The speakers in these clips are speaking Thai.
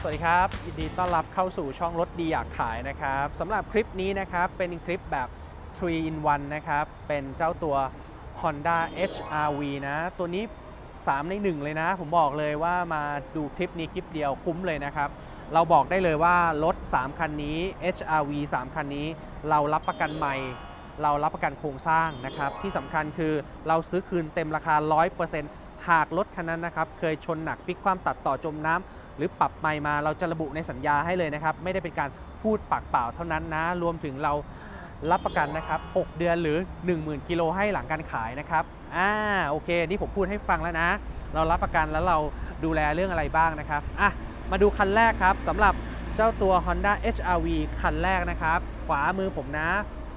สวัสดีครับ ยินดีต้อนรับเข้าสู่ช่องรถดีอยากขายนะครับสำหรับคลิปนี้นะครับ เป็นคลิปแบบ 3 in 1 นะครับ เป็นเจ้าตัว Honda HRV นะ ตัวนี้ 3 ใน 1 เลยนะ ผมบอกเลยว่ามาดูคลิปนี้คลิปเดียวคุ้มเลยนะครับ เราบอกได้เลยว่ารถ 3 คันนี้ HRV 3 คันนี้ เรารับประกันใหม่ เรารับประกันโครงสร้างนะครับ ที่สำคัญคือเราซื้อคืนเต็มราคา 100%หากรถคันนั้นนะครับ เคยชนหนักพลิกความตัดต่อจมน้ำ หรือปรับใหม่มาเราจะระบุในสัญญาให้เลยนะครับ ไม่ได้เป็นการพูดปากเปล่าเท่านั้นนะ รวมถึงเรารับประกันนะครับ 6 เดือนหรือ 10,000 กิโลให้หลังการขายนะครับ อ่า โอเค นี่ผมพูดให้ฟังแล้วนะ เรารับประกันแล้วเราดูแลเรื่องอะไรบ้างนะครับ อะ มาดูคันแรกครับสำหรับเจ้าตัว Honda HRV คันแรกนะครับ ขวามือผมนะ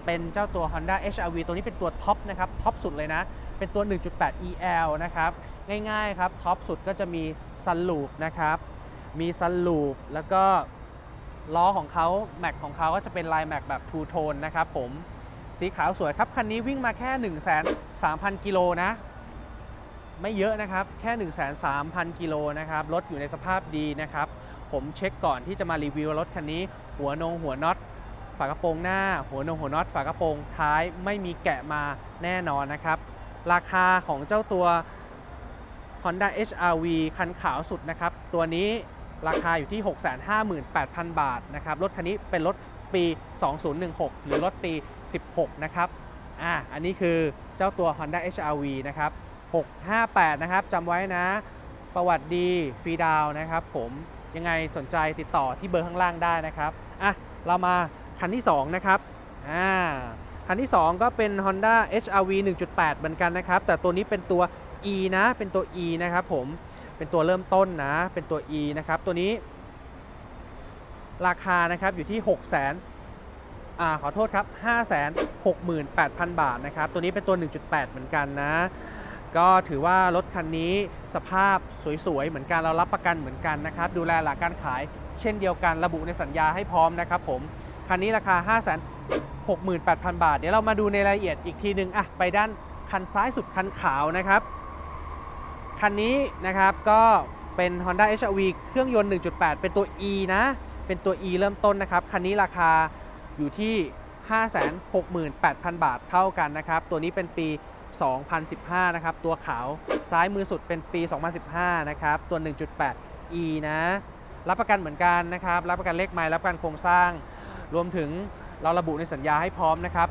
เป็นเจ้าตัว Honda HRV ตัวนี้เป็นตัวท็อปนะครับ ท็อปสุดเลยนะ เป็นตัว 1.8 EL นะครับ ง่ายๆครับ ท็อปสุดก็จะมีซันลูปนะครับ มีซันลูปแล้วก็ล้อของเขาแม็กของเขาก็จะเป็นลายแม็กแบบทูโทนนะครับผมสีขาวสวยครับ คันนี้วิ่งมาแค่ 1 3 0 0 0 กิโลนะ ไม่เยอะนะครับ แค่ 1 3 0 0 0 กิโลนะครับ รถอยู่ในสภาพดีนะครับ ผมเช็คก่อนที่จะมารีวิวรถคันนี้ หัวนงหัวน็อตฝากระโปรงหน้า หัวนงหัวน็อตฝากระโปรงท้ายไม่มีแกะมาแน่นอนนะครับ ราคาของเจ้าตัว Honda HRV คันขาวสุดนะครับ ตัวนี้ ราคาอยู่ที่ 658,000 บาทนะครับ รถคันนี้เป็นรถปี 2016 หรือรถปี 16 นะครับ อ่า อันนี้คือเจ้าตัว Honda HRV นะครับ 658 นะครับจำไว้นะ ประวัติดีฟรีดาวนะครับผมยังไงสนใจติดต่อที่เบอร์ข้างล่างได้นะครับ อะ เรามาคันที่ 2 นะครับ อ่า คันที่ 2 ก็เป็น Honda HRV 1.8 เหมือนกันนะครับ แต่ตัวนี้เป็นตัว E นะ เป็นตัว E นะครับผม เป็นตัวเริ่มต้นนะ เป็นตัว E นะครับ ตัวนี้ ราคานะครับอยู่ที่ 6 0 0 0 0อ่าขอโทษครับ 568,000 บาทนะครับ ตัวนี้เป็นตัว 1.8 เหมือนกันนะ ก็ถือว่ารถคันนี้สภาพสวยๆ เหมือนกัน เรารับประกันเหมือนกันนะครับ ดูแลหลักการขายเช่นเดียวกันระบุในสัญญาให้พร้อมนะครับผม คันนี้ราคา 568,000 บาท เดี๋ยวเรามาดูในรายละเอียดอีกทีหนึ่งอะไปด้านคันซ้ายสุดคันขาวนะครับ คันนี้นะครับก็เป็น Honda HRV เครื่องยนต์ 1.8 เป็นตัว E นะ เป็นตัว E เริ่มต้นนะครับ คันนี้ราคาอยู่ที่ 568,000 บาทเท่ากันนะครับ ตัวนี้เป็นปี 2015 นะครับ ตัวขาวซ้ายมือสุดเป็นปี 2015 นะครับ ตัว 1.8 E นะ รับประกันเหมือนกันนะครับ รับประกันเลขไม้รับประกันโครงสร้าง รวมถึงเราระบุในสัญญาให้พร้อมนะครับ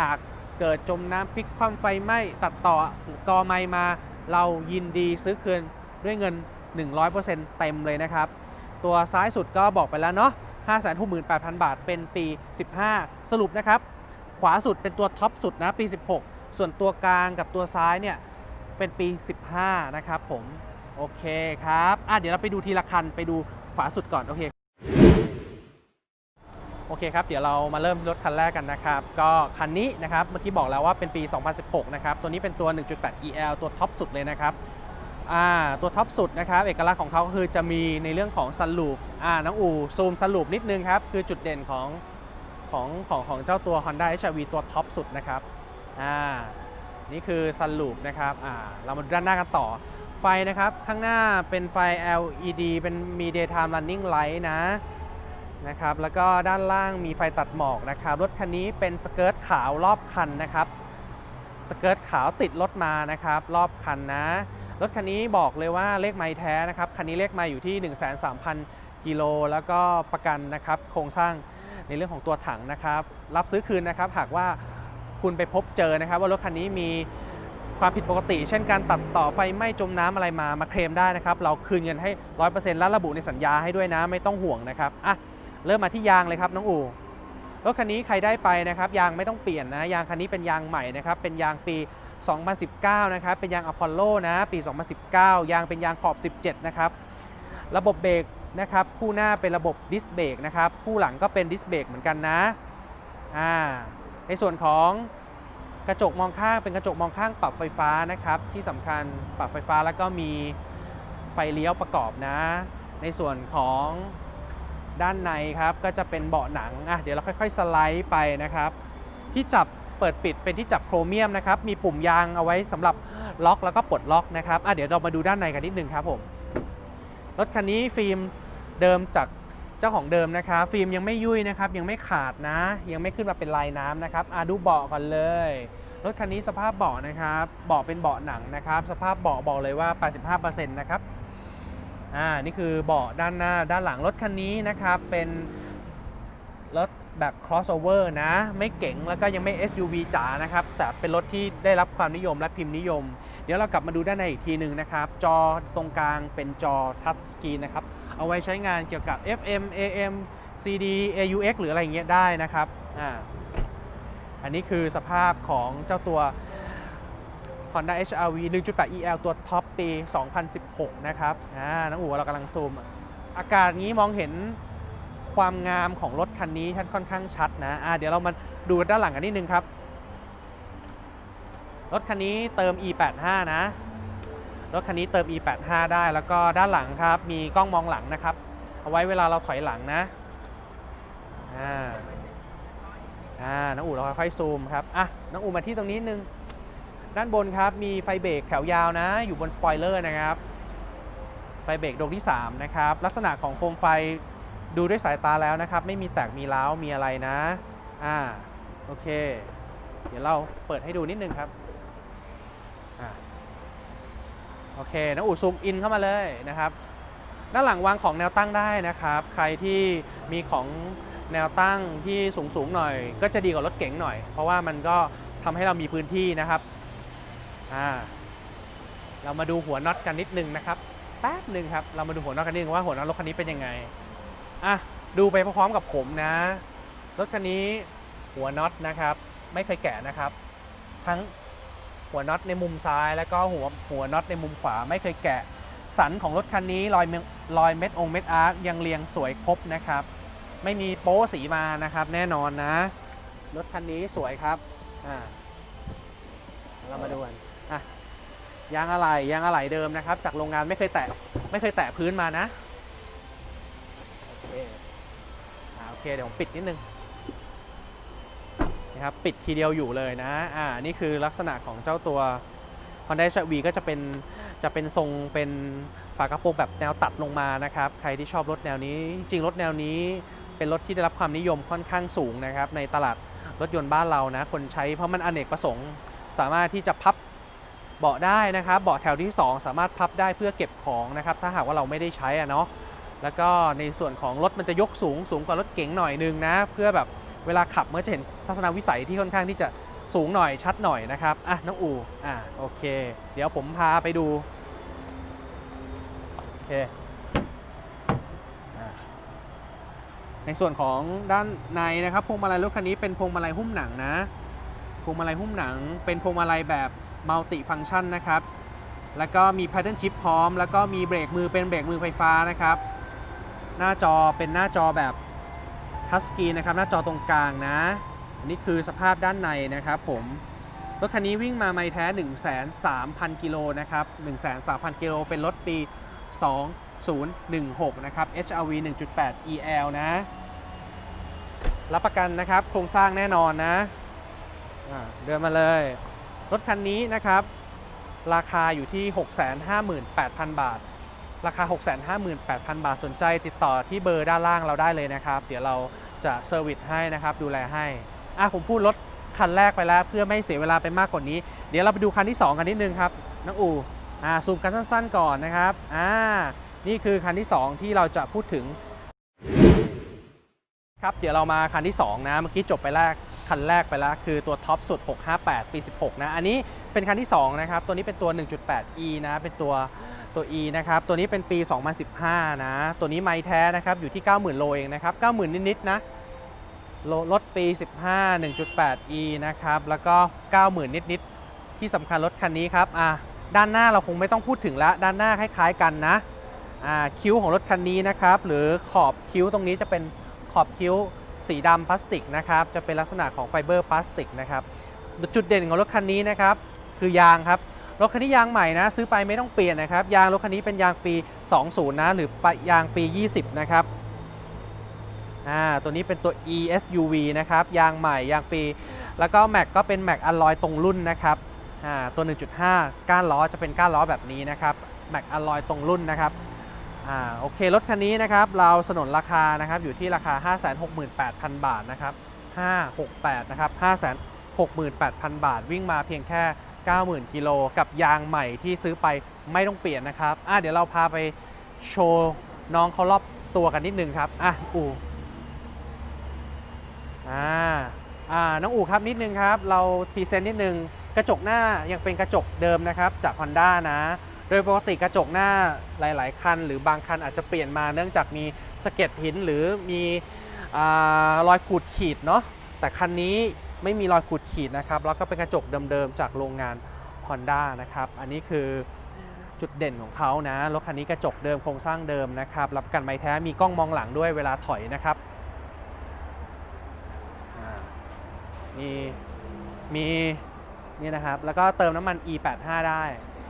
หากเกิดจมน้ำพลิกคว่ำไฟไหม้ตัดต่อกอไม้มา เรายินดีซื้อคืนด้วยเงิน 100%เต็มเลยนะครับ ตัวซ้ายสุดก็บอกไปแล้วเนาะ568,000 บาทเป็นปี 15 สรุปนะครับ ขวาสุดเป็นตัวท็อปสุดนะปี 16 ส่วนตัวกลางกับตัวซ้ายเนี่ยเป็นปี 15 นะครับผม โอเคครับอะเดี๋ยวเราไปดูทีละคันไปดูขวาสุดก่อน โอเค อเคครับ เดี๋ยวเรามาเริ่มรถคันแรกกันนะครับ ก็คันนี้นะครับ เมื่อกี้บอกแล้วว่าเป็นปี 2016 นะครับ ตัวนี้เป็นตัว 1.8 EL ตัวท็อปสุดเลยนะครับ อ่า ตัวท็อปสุดนะครับ เอกลักษณ์ของเขาคือจะมีในเรื่องของซันลูปอ่า น้องอูซูมซันลูปนิดนึงครับ คือจุดเด่นของของของของเจ้าตัว Honda HRV ตัวท็อปสุดนะครับ อ่า นี่คือซันลูปนะครับ อ่า เรามาดูด้านหน้ากันต่อ ไฟนะครับ ข้างหน้าเป็นไฟ LED เป็นมี daytime running light นะ นะครับ แล้วก็ด้านล่างมีไฟตัดหมอกนะครับ รถคันนี้เป็นสเกิร์ตขาวรอบคันนะครับ สเกิร์ตขาวติดรถมานะครับ รอบคันนะ รถคันนี้บอกเลยว่าเลขไม้แท้นะครับ คันนี้เลขไม้อยู่ที่ 1 3 0 0 0กิโล แล้วก็ประกันนะครับ โครงสร้างในเรื่องของตัวถังนะครับ รับซื้อคืนนะครับ หากว่าคุณไปพบเจอนะครับ ว่ารถคันนี้มีความผิดปกติ เช่นการตัดต่อไฟไหม้จมน้ำอะไรมามาเคลมได้นะครับ เราคืนเงินให้ 100%และระบุในสัญญาให้ด้วยนะ ไม่ต้องห่วงนะครับอะ เริ่มมาที่ยางเลยครับน้องอูรถคันนี้ใครได้ไปนะครับยางไม่ต้องเปลี่ยนนะยางคันนี้เป็นยางใหม่นะครับเป็นยางปี 2019 นะครับเป็นยางอพอลโลนะปี 2019 ยางเป็นยางขอบ 17 นะครับระบบเบรกนะครับคู่หน้าเป็นระบบดิสเบรกนะครับคู่หลังก็เป็นดิสเบรกเหมือนกันนะอ่าในส่วนของกระจกมองข้างเป็นกระจกมองข้างปรับไฟฟ้านะครับที่สำคัญปรับไฟฟ้าแล้วก็มีไฟเลี้ยวประกอบนะ ในส่วนของ ด้านในครับก็จะเป็นเบาะหนังอะเดี๋ยวเราค่อยๆสไลด์ไปนะครับ ที่จับเปิดปิดเป็นที่จับโครเมียมนะครับ มีปุ่มยางเอาไว้สำหรับล็อกแล้วก็ปลดล็อกนะครับอะเดี๋ยวเรามาดูด้านในกันนิดนึงครับผมรถคันนี้ฟิล์มเดิมจากเจ้าของเดิมนะครับ ฟิล์มยังไม่ยุ่ยนะครับ ยังไม่ขาดนะ ยังไม่ขึ้นมาเป็นลายน้ำนะครับอะดูเบาะก่อนเลยรถคันนี้สภาพเบาะนะครับเบาะเป็นเบาะหนังนะครับ สภาพเบาะบอกเลยว่า 85%นะครับ อ่านี่คือเบาะด้านหน้าด้านหลังรถคันนี้นะครับ เป็นรถแบบ crossover นะ ไม่เก๋งแล้วก็ยังไม่ SUV จ๋านะครับ แต่เป็นรถที่ได้รับความนิยมและพิมพ์นิยม เดี๋ยวเรากลับมาดูด้านในอีกทีหนึ่งนะครับ จอตรงกลางเป็นจอทัชสกรีนนะครับ เอาไว้ใช้งานเกี่ยวกับ FM AM CD AUX หรืออะไรเงี้ยได้นะครับอ่าอันนี้คือสภาพของเจ้าตัว Honda HRV 1.8 EL ตัวท็อปปี 2016 นะครับอ่าน้องอู๋เรากำลังซูม อากาศนี้มองเห็นความงามของรถคันนี้ท่านค่อนข้างชัดนะอ่าเดี๋ยวเรามาดูด้านหลังกันนิดนึงครับ รถคันนี้เติม E85 นะ รถคันนี้เติม E85 ได้ แล้วก็ด้านหลังครับ มีกล้องมองหลังนะครับ เอาไว้เวลาเราถอยหลังนะ อ่า อ่า น้องอู๋เราค่อยๆซูมครับ อะ น้องอู๋มาที่ตรงนี้นึง ด้านบนครับ มีไฟเบรกแถวยาวนะ อยู่บนสปอยเลอร์นะครับ ไฟเบรกดวงที่ 3 นะครับ ลักษณะของโคมไฟดูด้วยสายตาแล้วนะครับ ไม่มีแตกมีร้าวมีอะไรนะ อ่า โอเค เดี๋ยวเราเปิดให้ดูนิดนึงครับ อ่า โอเค น้องอูซูมอินเข้ามาเลยนะครับ ด้านหลังวางของแนวตั้งได้นะครับ ใครที่มีของแนวตั้งที่สูงสูงๆหน่อย ก็จะดีกว่ารถเก๋งหน่อย เพราะว่ามันก็ทำให้เรามีพื้นที่นะครับ อ่าเรามาดูหัวน็อตกันนิดนึงนะครับแป๊บหนึ่งครับเรามาดูหัวน็อตกันนิดนึงว่าหัวน็อตรถคันนี้เป็นยังไงอะดูไปพร้อมๆกับผมนะรถคันนี้หัวน็อตนะครับ ไม่เคยแกะนะครับ ทั้งหัวน็อตในมุมซ้าย แล้วก็หัวหัวน็อตในมุมขวาไม่เคยแกะ สันของรถคันนี้รอยรอยเม็ดองเม็ดอาร์คยังเรียงสวยครบนะครับ ไม่มีโป๊สีมานะครับ แน่นอนนะรถคันนี้สวยครับอ่าเรามาดูกัน อะยางอะไหล่ยางอะไหล่เดิมนะครับ จากโรงงานไม่เคยแตะไม่เคยแตะพื้นมานะโอเคอ่าโอเคเดี๋ยวผมปิดนิดนึงนะครับปิดทีเดียวอยู่เลยนะอ่านี่คือลักษณะของเจ้าตัว Honda h r v ก็จะเป็นจะเป็นทรงเป็นฝากระโปรงแบบแนวตัดลงมานะครับ ใครที่ชอบรถแนวนี้จริงรถแนวนี้เป็นรถที่ได้รับความนิยมค่อนข้างสูงนะครับ ในตลาดรถยนต์บ้านเรานะ คนใช้เพราะมันอเนกประสงค์ สามารถที่จะพับ เบาะได้นะครับ เบาะแถวที่ 2 สามารถพับได้เพื่อเก็บของนะครับ ถ้าหากว่าเราไม่ได้ใช้อะเนาะ แล้วก็ในส่วนของรถมันจะยกสูงสูงกว่ารถเก๋งหน่อยนึงนะ เพื่อแบบเวลาขับเมันก็จะเห็นทัศนวิสัยที่ค่อนข้างที่จะสูงหน่อยชัดหน่อยนะครับ อะน้องอูอะโอเค เดี๋ยวผมพาไปดู โอเคอในส่วนของด้านในนะครับพวงมาลัยรถคันนี้เป็นพวงมาลัยหุ้มหนังนะ พวงมาลัยหุ้มหนัง เป็นพวงมาลัยแบบ มัลติฟังชันนะครับ แล้วก็มี Pattern Shift พร้อม แล้วก็มีเบรกมือเป็นเบรกมือไฟฟ้านะครับ หน้าจอเป็นหน้าจอแบบทัชสกรีนนะครับ หน้าจอตรงกลางนะ อันนี้คือสภาพด้านในนะครับผมรถคันนี้วิ่งมาไม่แท้1,300,000 กิโลนะครับ1,300,000 กิโลเป็นรถปี 2016 นะครับ HRV 1.8 EL นะ รับประกันนะครับ โครงสร้างแน่นอนนะ เดินมาเลย รถคันนี้นะครับ ราคาอยู่ที่ 658,000 บาท ราคา 658,000 บาทสนใจติดต่อที่เบอร์ด้านล่างเราได้เลยนะครับ เดี๋ยวเราจะเซอร์วิสให้นะครับดูแลให้อะผมพูดรถคันแรกไปแล้วเพื่อไม่เสียเวลาไปมากกว่านี้ เดี๋ยวเราไปดูคันที่ 2 กันนิดนึงครับน้องอู่อ่าซูมกันสั้นๆก่อนนะครับอ่านี่คือคันที่ 2 ที่เราจะพูดถึงครับเดี๋ยวเรามาคันที่ 2 นะเมื่อกี้จบไปแรก คันแรกไปแล้ว คือตัวท็อปสุด 658 ปี 16 นะ อันนี้เป็นคันที่ 2 นะครับ ตัวนี้เป็นตัว 1.8e นะ เป็นตัวตัว e นะครับ ตัวนี้เป็นปี 2015 นะ ตัวนี้ไม่แท้นะครับ อยู่ที่ 90,000 โลเองนะครับ 90,000 นิดๆนะลรถปี 15 1.8e นะครับ แล้วก็ 90,000 นิดๆ ที่สำคัญรถคันนี้ครับ อะ ด้านหน้าเราคงไม่ต้องพูดถึงแล้วด้านหน้าคล้ายๆกันนะ อ่า คิ้วของรถคันนี้นะครับ หรือขอบคิ้วตรงนี้จะเป็นขอบคิ้ว สีดำพลาสติกนะครับจะเป็นลักษณะของไฟเบอร์พลาสติกนะครับจุดเด่นของรถคันนี้นะครับคือยางครับรถคันนี้ยางใหม่นะซื้อไปไม่ต้องเปลี่ยนนะครับยางรถคันนี้เป็นยางปี 20 นะหรือยางปี 20 นะครับอ่าตัวนี้เป็นตัว ESUV นะครับยางใหม่ยางปี แล้วก็แม็กก็เป็นแม็กอลลอยตรงรุ่นนะครับอ่าตัว 1.5 ก้านล้อจะเป็นก้านล้อแบบนี้นะครับแม็กอลลอยตรงรุ่นนะครับ อ่าโอเค รถคันนี้นะครับ เราสนนราคานะครับ อยู่ที่ราคา 568,000 บาทนะครับ 568 นะครับ 568,000 บาท วิ่งมาเพียงแค่ 90,000 กิโล กับยางใหม่ที่ซื้อไปไม่ต้องเปลี่ยนนะครับอะเดี๋ยวเราพาไปโชว์น้องเขารอบตัวกันนิดนึงครับ อะ อูอ่าอ่าน้องอูครับนิดนึงครับ เราพรีเซนต์นิดนึง กระจกหน้ายังเป็นกระจกเดิมนะครับ จาก Honda นะ โดยปกติกระจกหน้าหลาย ๆ คัน หรือบางคันอาจจะเปลี่ยนมาเนื่องจากมีสะเก็ดหินหรือมีอรอยขูดขีดเนาะแต่คันนี้ไม่มีรอยขูดขีดนะครับแล้วก็เป็นกระจกเดิม ๆ จากโรงงาน Honda นะครับอันนี้คือจุดเด่นของเขานะรถคันนี้กระจกเดิมโครงสร้างเดิมนะครับรับกันไม้แท้มีกล้องมองหลังด้วยเวลาถอยนะครับมีมีนี่นะครับแล้วก็เติมน้ำมัน E85 ได้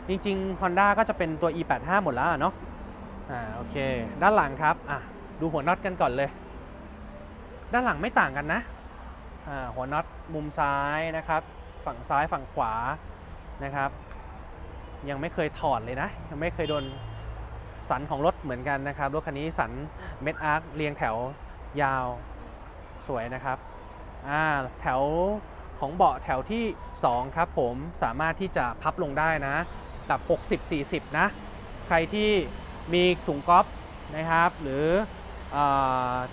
จริง ๆ Honda ก็จะเป็นตัว E85 หมดแล้วเนาะอ่าโอเค ด้านหลังครับอะดูหัวน็อตกันก่อนเลย ด้านหลังไม่ต่างกันนะอ่าหัวน็อตมุมซ้ายนะครับ ฝั่งซ้ายฝั่งขวานะครับ ยังไม่เคยถอดเลยนะ ยังไม่เคยโดนสันของรถเหมือนกันนะครับรถคันนี้สันเม็ดอาร์คเรียงแถวยาวสวยนะครับอ่าแถวของเบาะแถวที่ 2 ครับผมสามารถที่จะพับลงได้นะ แบบ60 40 นะ ใครที่มีถุงก๊อฟนะครับ หรือ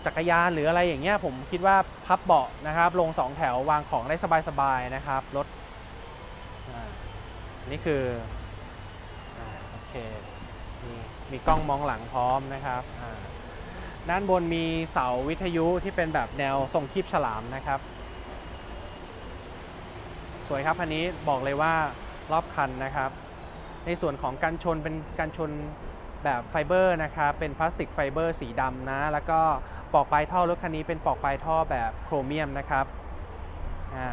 จักรยานหรืออะไรอย่างเงี้ยผมคิดว่าพับเบาะนะครับ ลง 2 แถววางของได้สบายๆนะครับรถนี่คืออโอเคมีมีกล้องมองหลังพร้อมนะครับด้านบนมีเสาวิทยุที่เป็นแบบแนวทรงคีบฉลามนะครับ สวยครับคันนี้บอกเลยว่ารอบคันนะครับ ในส่วนของการชนเป็นการชนแบบไฟเบอร์นะครับเป็นพลาสติกไฟเบอร์สีดำนะ แล้วก็ปลอกปลายท่อรถคันนี้เป็นปลอกปลายท่อแบบโครเมียมนะครับอ่า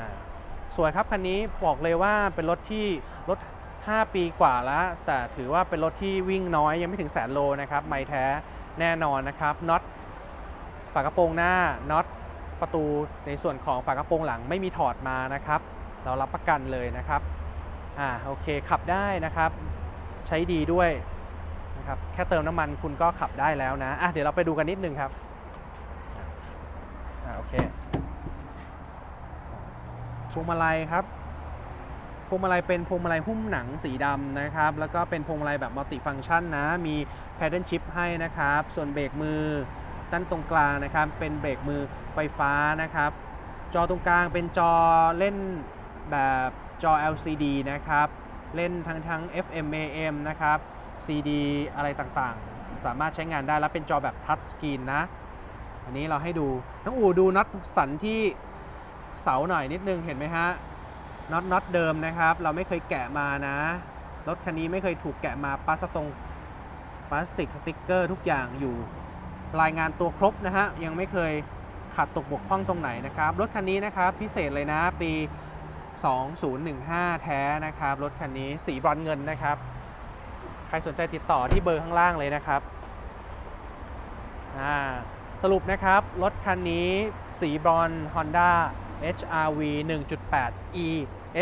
สวยครับคันนี้บอกเลยว่าเป็นรถที่รถ 5 ปีกว่าแล้ว แต่ถือว่าเป็นรถที่วิ่งน้อยยังไม่ถึงแสนโลนะครับไม่แท้แน่นอนนะครับน็อตฝากระโปรงหน้าน็อตประตูในส่วนของฝากระโปรงหลังไม่มีถอดมานะครับ เรารับประกันเลยนะครับ อ่าโอเคขับได้นะครับ ใช้ดีด้วยนะครับแค่เติมน้ำมันคุณก็ขับได้แล้วนะอะเดี๋ยวเราไปดูกันนิดนึงครับอ่าโอเคพวงมาลัยครับพวงมาลัยเป็นพวงมาลัยหุ้มหนังสีดำนะครับ แล้วก็เป็นพวงมาลัยแบบมัลติฟังก์ชันนะ มี Paddle Shift ให้นะครับ ส่วนเบรกมือด้านตรงกลางนะครับ เป็นเบรกมือไฟฟ้านะครับ จอตรงกลางเป็นจอเล่นแบบ จอ LCD นะครับ เล่นทั้งทั้ง FM AM นะครับ CD อะไรต่างๆ สามารถใช้งานได้แล้วเป็นจอแบบทัชสกรีนนะ อันนี้เราให้ดูน้องอูดูน็อตสันที่เสาหน่อยนิดนึงเห็นไหมฮะน็อตน็อตเดิมนะครับ เราไม่เคยแกะมานะ รถคันนี้ไม่เคยถูกแกะมาปลาสตรงพลาสติกสติกเกอร์ทุกอย่างอยู่รายงานตัวครบนะฮะ ยังไม่เคยขาดตกบกพร่องตรงไหนนะครับ รถคันนี้นะครับ พิเศษเลยนะ ปี 2015 แท้นะครับ รถคันนี้สีบรอนเงินนะครับ ใครสนใจติดต่อที่เบอร์ข้างล่างเลยนะครับสรุปนะครับ รถคันนี้สีบรอน Honda HRV 1.8 E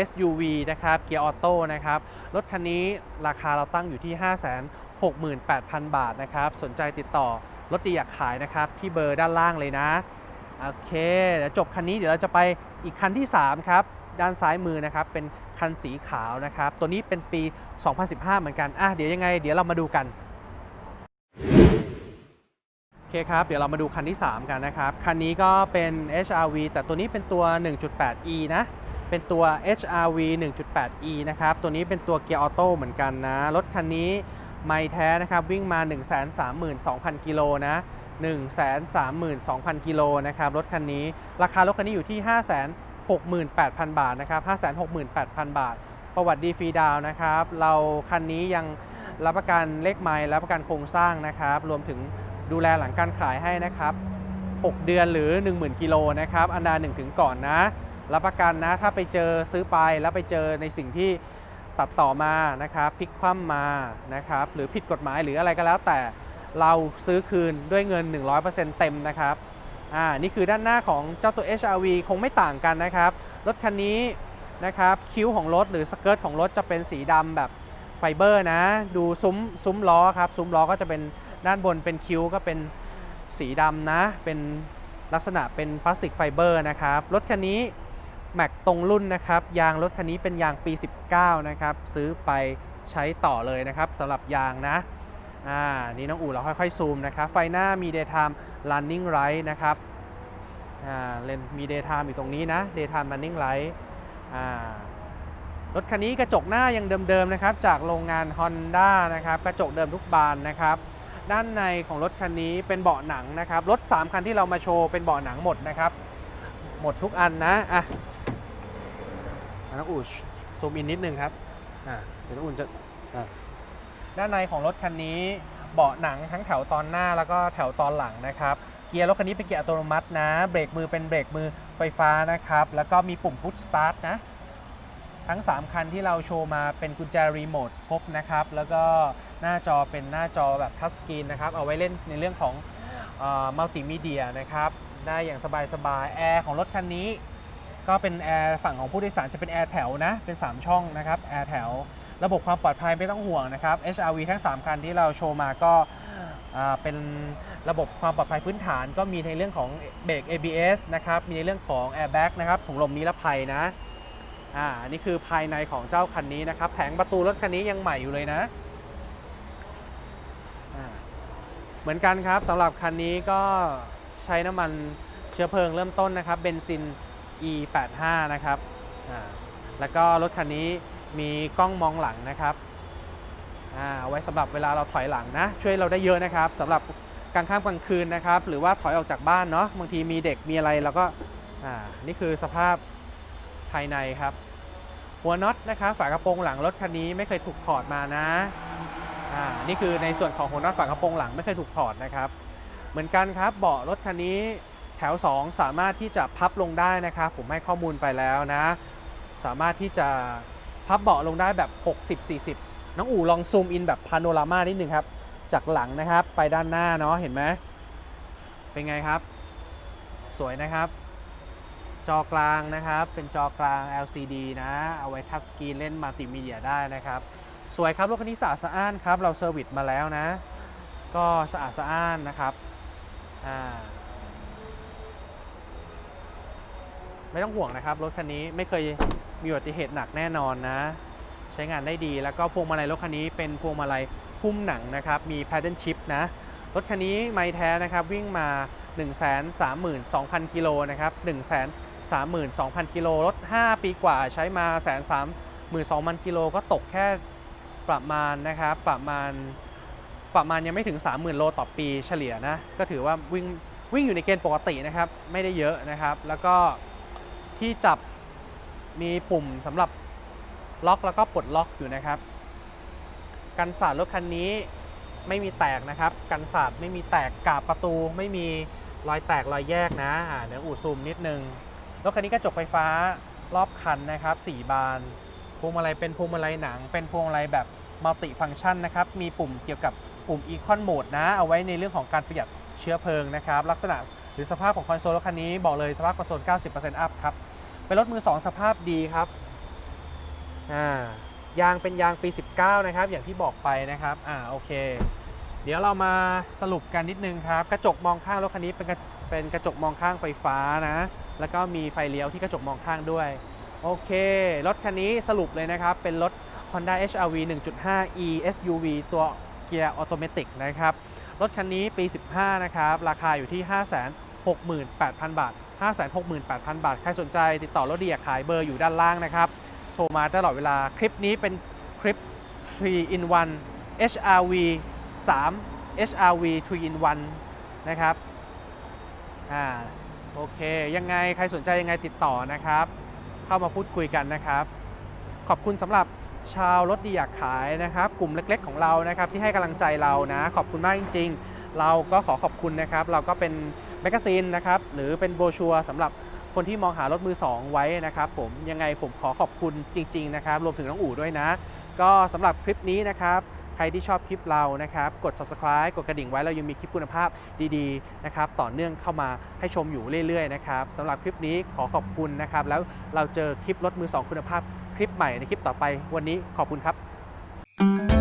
SUV นะครับเกียร์ออโต้นะครับ รถคันนี้ราคาเราตั้งอยู่ที่ 568,000 บาทนะครับ สนใจติดต่อรถดีอยากขายนะครับ ที่เบอร์ด้านล่างเลยนะ โอเค เดี๋ยวจบคันนี้เดี๋ยวเราจะไปอีกคันที่ 3 ครับ ด้านซ้ายมือนะครับเป็นคันสีขาวนะครับ ตัวนี้เป็นปี 2015 เหมือนกันอะเดี๋ยวยังไง เดี๋ยวเรามาดูกันโอเคครับ เดี๋ยวเรามาดูคันที่ 3 กันนะครับ คันนี้ก็เป็น HRV แต่ตัวนี้เป็นตัว 1.8e นะ เป็นตัว HRV 1.8e นะครับ ตัวนี้เป็นตัวเกียร์ออโต้เหมือนกันนะ รถคันนี้ไม่แท้นะครับ วิ่งมา 132,000 กิโลนะ 132,000 กิโลนะครับ รถคันนี้ ราคารถคันนี้อยู่ที่ 568,000 บาทนะครับ568,000 บาท ประวัติดีฟรีดาวนะครับ เราคันนี้ยังรับประกันเลขไมล์รับประกันโครงสร้างนะครับ รวมถึงดูแลหลังการขายให้นะครับ 6 เดือนหรือ 10,000 กิโลนะครับ อันดา1ถึงก่อนนะ รับประกันนะ ถ้าไปเจอซื้อไปแล้วไปเจอในสิ่งที่ตัดต่อมานะครับพลิกคว่ำมานะครับ หรือผิดกฎหมายหรืออะไรก็แล้วแต่เราซื้อคืนด้วยเงิน 100%เต็มนะครับ อ่านี่คือด้านหน้าของเจ้าตัว HRV คงไม่ต่างกันนะครับ รถคันนี้นะครับคิ้วของรถหรือสเกิร์ตของรถจะเป็นสีดำแบบไฟเบอร์นะ ดูซุ้มซุ้มล้อครับ ซุ้มล้อก็จะเป็นด้านบนเป็นคิ้วก็เป็นสีดำนะ เป็นลักษณะเป็นพลาสติกไฟเบอร์นะครับ รถคันนี้แม็กตรงรุ่นนะครับ ยางรถคันนี้เป็นยางปี 19 นะครับ ซื้อไปใช้ต่อเลยนะครับสำหรับยางนะ อ่านี่น้องอู๋เราค่อยๆซูมนะครับ ไฟหน้ามี daytime running light นะครับอ่าเลนมี daytime อยู่ตรงนี้นะ daytime running light อ่ารถคันนี้กระจกหน้ายังเดิมๆนะครับ จากโรงงาน Honda นะครับ กระจกเดิมทุกบานนะครับ ด้านในของรถคันนี้เป็นเบาะหนังนะครับ รถ 3 คันที่เรามาโชว์เป็นเบาะหนังหมดนะครับ หมดทุกอันนะอะน้องอู๋ซูมอินนิดนึงครับอ่าเดี๋ยวน้องอู๋จะ ด้านในของรถคันนี้เบาะหนังทั้งแถวตอนหน้าแล้วก็แถวตอนหลังนะครับ เกียร์รถคันนี้เป็นเกียร์อัตโนมัตินะ เบรกมือเป็นเบรกมือไฟฟ้านะครับ แล้วก็มีปุ่มพุชสตาร์ทนะ ทั้ง 3 คันที่เราโชว์มาเป็นกุญแจรีโมทครบนะครับ แล้วก็หน้าจอเป็นหน้าจอแบบทัชสกรีนนะครับ เอาไว้เล่นในเรื่องของมัลติมีเดียนะครับ ได้อย่างสบายๆ แอร์ของรถคันนี้ ก็เป็นแอร์ฝั่งของผู้โดยสารจะเป็นแอร์แถวนะ เป็น 3 ช่องนะครับ แอร์แถว ระบบความปลอดภัยไม่ต้องห่วงนะครับ HRV ทั้ง 3 คันที่เราโชว์มาก็เป็นระบบความปลอดภัยพื้นฐาน ก็มีในเรื่องของเบรก ABS นะครับมีในเรื่องของ Airbag นะครับถุงลมนิรภัยนะอ่านี่คือภายในของเจ้าคันนี้นะครับแผงประตูรถคันนี้ยังใหม่อยู่เลยนะอ่าเหมือนกันครับสำหรับคันนี้ก็ใช้น้ำมันเชื้อเพลิงเริ่มต้นนะครับเบนซิน E85 นะครับอ่าแล้วก็รถคันนี้ มีกล้องมองหลังนะครับเอาไว้สำหรับเวลาเราถอยหลังนะ ช่วยเราได้เยอะนะครับสำหรับกลางค่ำกลางคืนนะครับ หรือว่าถอยออกจากบ้านเนาะบางทีมีเด็กมีอะไรเราก็นี่คือสภาพภายในครับ หัวน็อตนะครับฝากระโปรงหลังรถคันนี้ไม่เคยถูกถอดมานะนี่คือในส่วนของหัวน็อตฝากระโปรงหลังไม่เคยถูกถอดนะครับ เหมือนกันครับเบาะรถคันนี้แถว 2 สามารถที่จะพับลงได้นะครับ ผมให้ข้อมูลไปแล้วนะ สามารถที่จะ พับเบาะลงได้แบบ 60-40 น้องอู๋ลองซูมอินแบบพาโนรามานิดนึงครับ จากหลังนะครับไปด้านหน้าเนาะเห็นไหมเป็นไงครับ สวยนะครับ จอกลางนะครับ เป็นจอกลาง LCD นะ เอาไว้ทัชสกรีนเล่นมัลติมีเดียได้นะครับ สวยครับรถคันนี้สะอาดสะอ้านครับ เราเซอร์วิสมาแล้วนะ ก็สะอาดสะอ้านนะครับอ่าไม่ต้องห่วงนะครับ รถคันนี้ไม่เคย มีอุบัติเหตุหนักแน่นอนนะ ใช้งานได้ดีแล้วก็พวงมาลัยรถคันนี้เป็นพวงมาลัยหุ้มหนังนะครับ มี paddle shift นะ รถคันนี้ไม่แท้นะครับ วิ่งมา 132,000 กิโลนะครับ 132,000 กิโลรถ 5 ปีกว่าใช้มา 132,000 กิโลก็ตกแค่ประมาณนะครับ ประมาณประมาณยังไม่ถึง 30,000 โลต่อปีเฉลี่ยนะ ก็ถือว่าวิ่งวิ่งอยู่ในเกณฑ์ปกตินะครับ ไม่ได้เยอะนะครับ แล้วก็ที่จับ มีปุ่มสำหรับล็อกแล้วก็ปลดล็อกอยู่นะครับ กันสาดรถคันนี้ไม่มีแตกนะครับ กันสาดไม่มีแตกกาบประตูไม่มีรอยแตกรอยแยกนะอ่าเดี๋ยวอู่ซูมนิดนึงรถคันนี้กระจกไฟฟ้ารอบคันนะครับ 4 บานพวงมาลัยเป็นพวงมาลัยหนัง เป็นพวงมาลัยแบบมัลติฟัง c t ชันนะครับ มีปุ่มเกี่ยวกับปุ่ม Econ Mode นะ เอาไว้ในเรื่องของการประหยัดเชื้อเพลิงนะครับ ลักษณะหรือสภาพของคอนโซลรถคันนี้บอกเลยสภาพคอนโซล 90% up ครับ เป็นรถมือ 2 สภาพดีครับอ่ายางเป็นยางปี 19 นะครับ อย่างที่บอกไปนะครับอ่าโอเค เดี๋ยวเรามาสรุปกันนิดนึงครับ กระจกมองข้างรถคันนี้เป็นกระเป็นกระจกมองข้างไฟฟ้านะ แล้วก็มีไฟเลี้ยวที่กระจกมองข้างด้วย โอเค รถคันนี้สรุปเลยนะครับ เป็นรถ Honda HRV 1.5 e SUV ตัวเกียร์ออโตเมติกนะครับ รถคันนี้ปี 15 นะครับ ราคาอยู่ที่ 568,000 บาท 568,000 บาท ใครสนใจติดต่อรถดีอยากขายเบอร์อยู่ด้านล่างนะครับ โทรมาตลอดเวลา คลิปนี้เป็นคลิป 3 in 1 HRV 3 HRV 3 in 1นะครับ อ่า โอเค ยังไงใครสนใจยังไงติดต่อนะครับ เข้ามาพูดคุยกันนะครับ ขอบคุณสำหรับชาวรถดีอยากขายนะครับ กลุ่มเล็ก ๆ ของเรานะครับ ที่ให้กำลังใจเรานะ ขอบคุณมากจริง ๆ เราก็ขอขอบคุณนะครับ เราก็เป็น แมกกาซีนนะครับหรือเป็นโบชัวสำหรับคนที่มองหารถมือ 2 ไว้นะครับผมยังไงผมขอขอบคุณจริง ๆ นะครับ รวมถึงน้องอู๋ด้วยนะ ก็สำหรับคลิปนี้นะครับใครที่ชอบคลิปเรานะครับ กด subscribe กดกระดิ่งไว้เรายังมีคลิปคุณภาพดีๆนะครับต่อเนื่องเข้ามาให้ชมอยู่เรื่อยๆนะครับสำหรับคลิปนี้ขอขอบคุณนะครับ แล้วเราเจอคลิปรถมือ 2 คุณภาพคลิปใหม่ในคลิปต่อไปวันนี้ขอบคุณครับ